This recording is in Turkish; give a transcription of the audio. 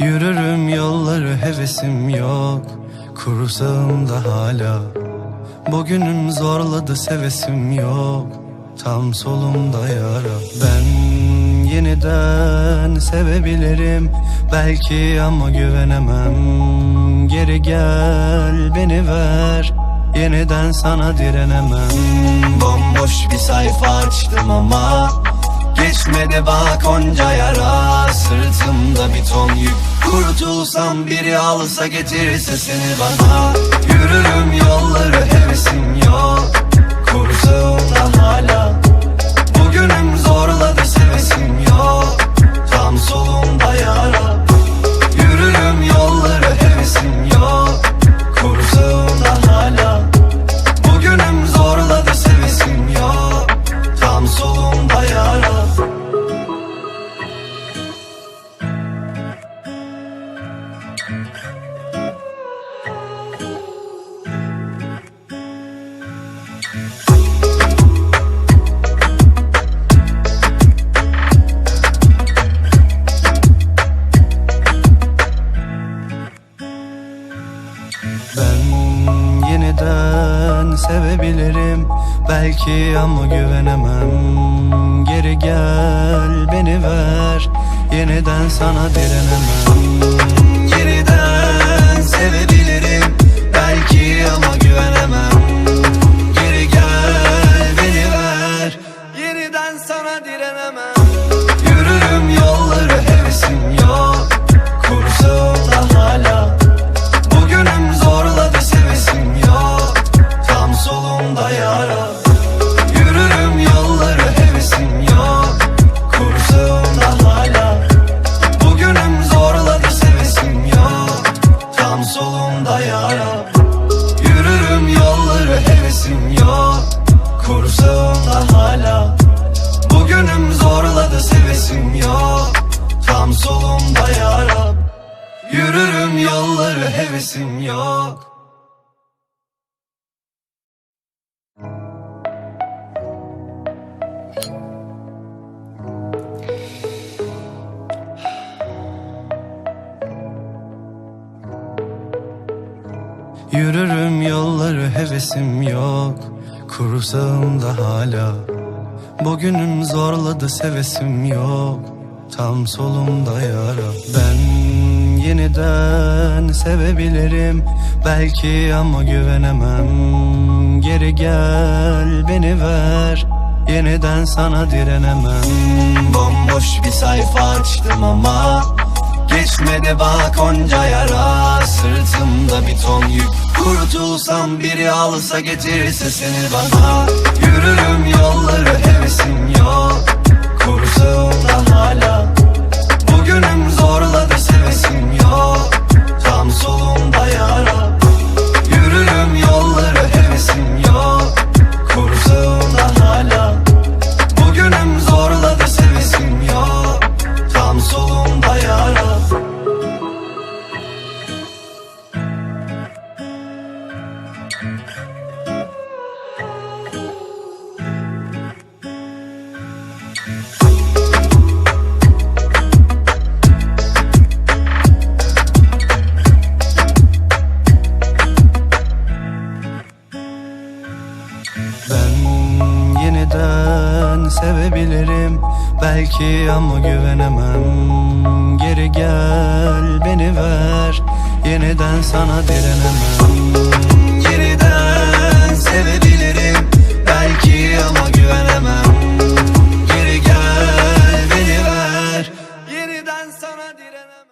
Yürürüm yolları hevesim yok. Kuru sağımda hala. Bugünüm zorladı sevesim yok. Tam solumda yara. Ben yeniden sevebilirim. Belki ama güvenemem. Geri gel beni ver. Yeniden sana direnemem. Bomboş bir sayfa açtım ama Geçmedi bak onca yara. Sırtımda bir ton yük. Kurtulsam biri alsa getirirse seni bana. Yürürüm yolları hevesim yok. Kursağımda sevebilirim. Belki ama güvenemem. Geri gel beni ver. Yeniden sana direnemem yara Yürürüm yolları hevesim yok. Kursağımda hala. Bugünüm zorladı sevesim yok. Tam solumda yara Yürürüm yolları hevesim yok Yürürüm yolları hevesim yok. Kuru sağımda hala. Bugünüm zorladı sevesim yok. Tam solumda yara. Ben yeniden sevebilirim. Belki ama güvenemem. Geri gel beni ver. Yeniden sana direnemem. Bomboş bir sayfa açtım ama Geçmedi bak onca yara Sırtımda bir ton yük. Kurtulsam biri alsa getirirse seni bana. Yürürüm yeniden sevebilirim. Belki ama güvenemem. Geri gel beni ver. Yeniden sana direnemem